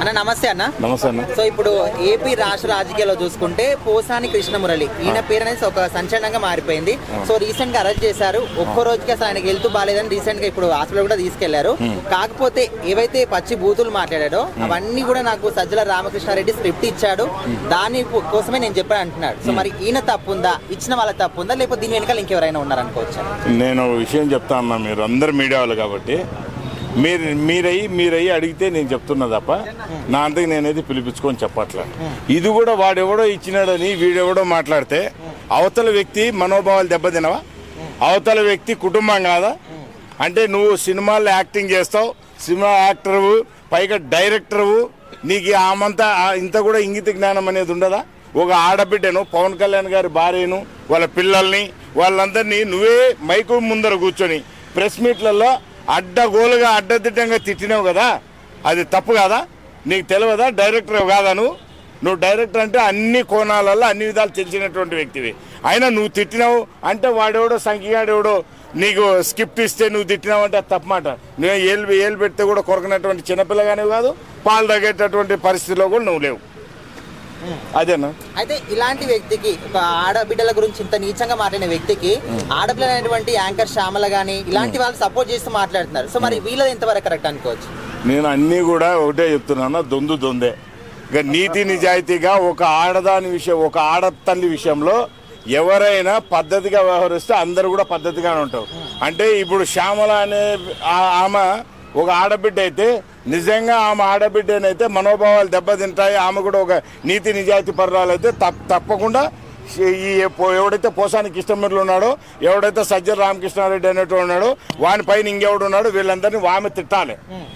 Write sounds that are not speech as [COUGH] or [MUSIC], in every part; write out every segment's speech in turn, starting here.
అన్న నమస్తే అన్న. నమస్తే అన్న. సో ఇప్పుడు ఏపీ రాష్ట్ర రాజకీయాల్లో చూసుకుంటే పోసాని కృష్ణమురళి ఈయన పేరు అనేది ఒక సంచలనంగా మారిపోయింది. సో రీసెంట్గా అరెస్ట్ చేశారు. ఒక్క రోజుకి అసలు ఆయనకి వెళ్తూ బాగాలేదని రీసెంట్గా ఇప్పుడు హాస్పిటల్ కూడా తీసుకెళ్ళారు. కాకపోతే ఏవైతే పచ్చి బూతులు మాట్లాడాడో అవన్నీ కూడా నాకు సజ్జల రామకృష్ణారెడ్డి స్క్రిప్ట్ ఇచ్చాడు. దాని కోసమే నేను చెప్పాను అంటున్నాడు. సో మరి ఈయన తప్పు ఉందా ఇచ్చిన వాళ్ళ తప్పు ఉందా లేకపోతే దీని వెనకాల ఇంకెవరైనా ఉన్నారనుకోవచ్చా? నేను విషయం చెప్తా అన్నా మీరు అందరు మీడియా వాళ్ళు కాబట్టి మీరు మీరయ్యి మీరయ్యి అడిగితే నేను చెప్తున్నా తప్ప నా అంతకు నేనైతే పిలిపించుకొని చెప్పట్లే. ఇది కూడా వాడెవడో ఇచ్చినాడని వీడెవడో మాట్లాడితే అవతల వ్యక్తి మనోభావాలు దెబ్బతినవా? అవతల వ్యక్తి కుటుంబం కాదా? అంటే నువ్వు సినిమాల్లో యాక్టింగ్ చేస్తావు సినిమా యాక్టర్వు పైగా డైరెక్టర్వు నీకు ఆమంతా ఇంత కూడా ఇంగిత జ్ఞానం అనేది ఉండదా? ఒక ఆడబిడ్డను పవన్ కళ్యాణ్ గారి భార్యను వాళ్ళ పిల్లల్ని వాళ్ళందరినీ నువ్వే మైకు ముందర కూర్చొని ప్రెస్ మీట్లలో అడ్డగోలుగా అడ్డదిడ్డంగా తిట్టినావు కదా అది తప్పు కాదా? నీకు తెలియదా? డైరెక్టర్ కాదా నువ్వు? నువ్వు డైరెక్టర్ అంటే అన్ని కోణాలలో అన్ని విధాలు తెలిసినటువంటి వ్యక్తివి. అయినా నువ్వు తిట్టినావు అంటే వాడెవడో సంఖ్యగాడెవడో నీకు స్కిప్ట్ ఇస్తే నువ్వు తిట్టినావు అంటే అది తప్పమాట నువ్వు ఏళ్ళు ఏళ్ళు పెడితే కూడా కొరకనటువంటి చిన్నపిల్లగానే కాదు పాలు తగ్గేటటువంటి పరిస్థితిలో కూడా నువ్వు లేవు. అదేనా? అయితే ఇలాంటి వ్యక్తికి ఒక ఆడబిడ్డల గురించి ఇంత నీచంగా మాట్లాడిన వ్యక్తికి ఆడపిల్ల అనేటువంటి యాంకర్ శ్యామల గానీ ఇలాంటి వాళ్ళు సపోర్ట్ చేస్తూ మాట్లాడుతున్నారు. సో మరి వీళ్ళది ఎంతవరకు కరెక్ట్ అనుకోవచ్చు? నేను అన్నీ కూడా ఒకటే చెప్తున్నాను దొందు దొందే. ఇక నీతి నిజాయితీగా ఒక ఆడదాని విషయం ఒక ఆడతల్లి విషయంలో ఎవరైనా పద్ధతిగా వ్యవహరిస్తే అందరూ కూడా పద్ధతిగానే ఉంటారు. అంటే ఇప్పుడు శ్యామల అనే ఆమె ఒక ఆడబిడ్డ అయితే నిజంగా ఆమె ఆడబిడ్డనైతే మనోభావాలు దెబ్బతింటాయి ఆమె కూడా ఒక నీతి నిజాయితీ పర్రాలు అయితే తప్పకుండా ఈ ఎవడైతే పోసానికి ఇష్టమిర్లు ఉన్నాడో ఎవడైతే సజ్జల రామకృష్ణారెడ్డి అనేటువంటి ఉన్నాడో వాని పైన ఇంకెవడు ఉన్నాడో వీళ్ళందరినీ వామె తిట్టాలి.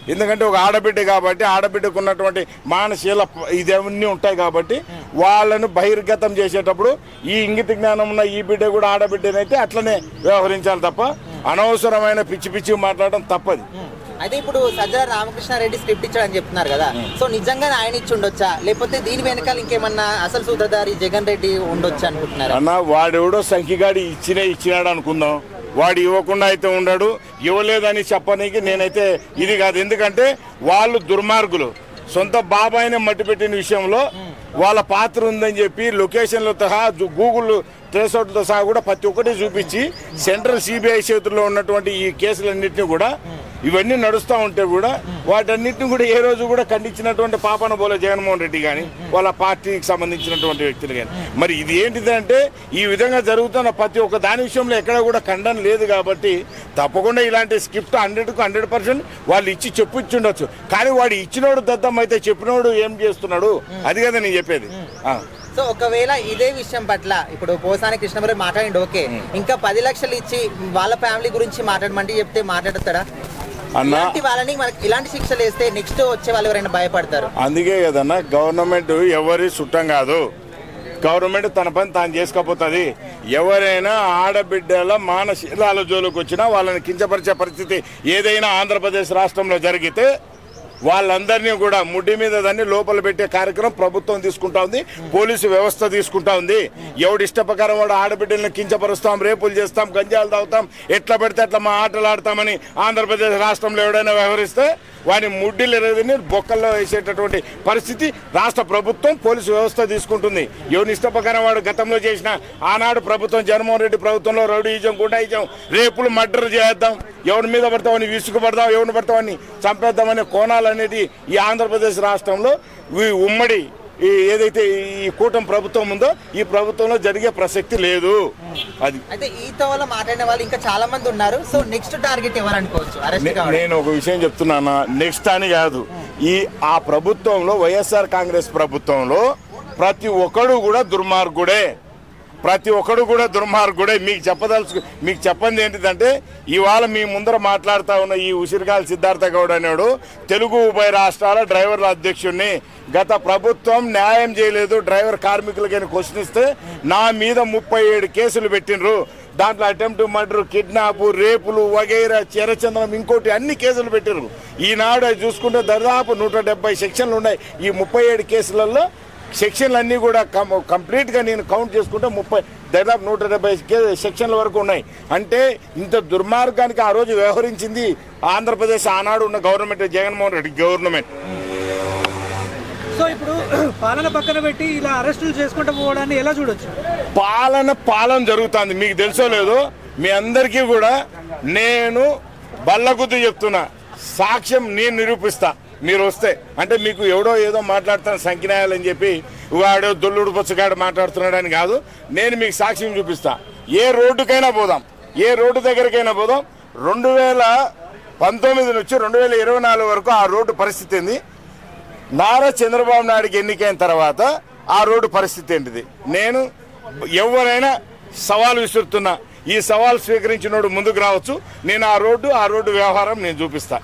ఎందుకంటే ఒక ఆడబిడ్డ కాబట్టి ఆడబిడ్డకు ఉన్నటువంటి మానశీల ప- ఇదన్నీ ఉంటాయి కాబట్టి వాళ్ళను బహిర్గతం చేసేటప్పుడు ఈ ఇంగిత జ్ఞానం ఉన్న ఈ బిడ్డ కూడా ఆడబిడ్డనైతే అట్లనే వ్యవహరించాలి తప్ప అనవసరమైన పిచ్చి పిచ్చి మాట్లాడడం తప్పది. అయితే ఇప్పుడు సజ్జల రామకృష్ణారెడ్డి స్క్రిప్ట్ ఇచ్చాడని చెప్తున్నారు కదా. సో నిజంగా ఆయన ఇచ్చి ఉండొచ్చా? లేకపోతే దీని వెనకాల ఇంకేమన్నా అసలు సూత్రధారి జగన్ రెడ్డి ఉండొచ్చా అనుకుంటున్నారా? అన్న వాడెవడో సంఖ్యగాడి ఇచ్చినే ఇచ్చినాడు అనుకుందాం. వాడు ఇవ్వకుండా అయితే ఉండడు. ఇవ్వలేదని చెప్పనీకి నేనైతే ఇది కాదు. ఎందుకంటే వాళ్ళు దుర్మార్గులు. సొంత బాబాయిని మట్టి పెట్టిన విషయంలో వాళ్ళ పాత్ర ఉందని చెప్పి లొకేషన్లతో సహా గూగుల్ ట్రేసౌట్లతో సహా కూడా ప్రతి ఒక్కటి చూపించి సెంట్రల్ సిబిఐ చేతుల్లో ఉన్నటువంటి ఈ కేసులన్నింటినీ కూడా ఇవన్నీ నడుస్తూ ఉంటే కూడా వాటన్నిటిని కూడా ఏ రోజు కూడా ఖండించినటువంటి పాపన పోలే జగన్మోహన్ రెడ్డి కానీ వాళ్ళ పార్టీకి సంబంధించినటువంటి వ్యక్తులు కానీ మరి ఇది ఏంటిదంటే ఈ విధంగా జరుగుతున్న ప్రతి ఒక్క దాని విషయంలో ఎక్కడ కూడా ఖండన లేదు కాబట్టి తప్పకుండా ఇలాంటి స్క్రిప్ట్ హండ్రెడ్కు హండ్రెడ్ పర్సెంట్ వాళ్ళు ఇచ్చి చెప్పుచ్చుండొచ్చు. కానీ వాడు ఇచ్చినోడు దద్దం అయితే చెప్పినోడు ఏం చేస్తున్నాడు? అది కదా నేను చెప్పేది. సో ఒకవేళ ఇదే విషయం పట్ల ఇప్పుడు పోసాని కృష్ణమురళి మాట్లాడండి ఓకే. ఇంకా పది లక్షలు ఇచ్చి వాళ్ళ ఫ్యామిలీ గురించి మాట్లాడమంటే చెప్తే మాట్లాడతాడా? అన్న వాళ్ళని మనకి ఇలాంటి శిక్షలు వేస్తే నెక్స్ట్ వచ్చే వాళ్ళు ఎవరైనా భయపడతారు? అందుకే కదన్నా గవర్నమెంట్ ఎవరి చుట్టం కాదు. గవర్నమెంట్ తన పని తాను చేసుకోపోతుంది ఎవరైనా ఆడబిడ్డల మానశీలాల జోలికి వచ్చినా వాళ్ళని కించపరిచే పరిస్థితి ఏదైనా ఆంధ్రప్రదేశ్ రాష్ట్రంలో జరిగితే వాళ్ళందరినీ కూడా ముడ్డి మీద దాన్ని లోపల పెట్టే కార్యక్రమం ప్రభుత్వం తీసుకుంటా ఉంది పోలీసు వ్యవస్థ తీసుకుంటా ఉంది. ఎవడు ఇష్ట ప్రకారం వాడు ఆడబిడ్డలను కించపరుస్తాం రేపులు చేస్తాం గంజాలు తాగుతాం ఎట్లా పెడితే అట్లా మా ఆటలు ఆడతామని ఆంధ్రప్రదేశ్ రాష్ట్రంలో ఎవడైనా వ్యవహరిస్తే వాని ముడ్డిలు ఎరగని బొక్కల్లో వేసేటటువంటి పరిస్థితి రాష్ట్ర ప్రభుత్వం పోలీసు వ్యవస్థ తీసుకుంటుంది. ఎవరిని ఇష్ట ప్రకారం వాడు గతంలో చేసిన ఆనాడు ప్రభుత్వం జగన్మోహన్ రెడ్డి ప్రభుత్వంలో రౌడీజం గుండాయిజం రేపులు మర్డర్ చేద్దాం. ఎవరి మీద పడతామని విసుగుపడదాం ఎవరిని పడతామని చంపేద్దామనే కోణాలు అనేది ఈ ఆంధ్రప్రదేశ్ రాష్ట్రంలో ఈ ఉమ్మడి ఈ ఏదైతే ఈ కూటమి ప్రభుత్వం ఉందో ఈ ప్రభుత్వంలో జరిగే ప్రసక్తి లేదు. అది. అయితే ఈతో వల్ల మాట్లాడిన వాళ్ళు ఇంకా చాలా మంది ఉన్నారు. సో నెక్స్ట్ టార్గెట్ ఎవరు అనుకోవచ్చు? అరెస్ట్ నే- కావడం నేను ఒక విషయం చెప్తున్నాను? నెక్స్ట్ అని కాదు. ఈ ఆ ప్రభుత్వంలో వైఎస్ఆర్ కాంగ్రెస్ ప్రభుత్వంలో ప్రతి ఒక్కడు కూడా దుర్మార్గుడే. ప్రతి ఒక్కడు కూడా దుర్మార్గుడే. మీకు చెప్పదలుచు మీకు చెప్పండి ఏంటిదంటే ఇవాళ మీ ముందర మాట్లాడుతూ ఉన్న ఈ ఉసిరికాయల సిద్ధార్థ గౌడ్ అనేవాడు తెలుగు ఉభయ రాష్ట్రాల డ్రైవర్ల అధ్యక్షుడిని గత ప్రభుత్వం న్యాయం చేయలేదు డ్రైవర్ కార్మికులకైనా క్వశ్చన్ ఇస్తే నా మీద ముప్పై ఏడు కేసులు పెట్టినరు దాంట్లో అటెంప్ట్ మర్డర్ కిడ్నాప్ రేపులు వగైరా చెరచందనం ఇంకోటి అన్ని కేసులు పెట్టినరు ఈనాడు చూసుకుంటే దాదాపు నూట డెబ్బై సెక్షన్లు ఉన్నాయి. ఈ ముప్పై ఏడు కేసులలో సెక్షన్లు అన్నీ కూడా కం కంప్లీట్గా నేను కౌంట్ చేసుకుంటే ముప్పై దాదాపు నూట డెబ్బై కే సెక్షన్ల వరకు ఉన్నాయి. అంటే ఇంత దుర్మార్గానికి ఆ రోజు వ్యవహరించింది ఆంధ్రప్రదేశ్ ఆనాడు ఉన్న గవర్నమెంట్ జగన్మోహన్ రెడ్డి గవర్నమెంట్. ఇప్పుడు [CLEARS THROAT] పాలన పక్కన పెట్టి ఇలా అరెస్టులు చేసుకుంటూ పోవడాన్ని ఎలా చూడొచ్చు? పాలన పాలన జరుగుతుంది. మీకు తెలుసో లేదో మీ అందరికీ కూడా నేను బల్లగుద్దు చెప్తున్నా. సాక్ష్యం నేను నిరూపిస్తా. మీరు వస్తే అంటే మీకు ఎవడో ఏదో మాట్లాడుతున్న సంఖ్యాయాలని చెప్పి వాడు దొల్లుడు పుచ్చగాడు మాట్లాడుతున్నాడని కాదు. నేను మీకు సాక్ష్యం చూపిస్తా. ఏ రోడ్డుకైనా పోదాం. ఏ రోడ్డు దగ్గరికైనా పోదాం. రెండు వేల పంతొమ్మిది నుంచి రెండు వేల ఇరవై నాలుగు వరకు ఆ రోడ్డు పరిస్థితి ఏంది? నారా చంద్రబాబు నాయుడుకి ఎన్నికైన తర్వాత ఆ రోడ్డు పరిస్థితి ఏంటిది? నేను ఎవరైనా సవాల్ విసురుతున్నా. ఈ సవాల్ స్వీకరించినోడు ముందుకు రావచ్చు. నేను ఆ రోడ్డు ఆ రోడ్డు వ్యవహారం నేను చూపిస్తా.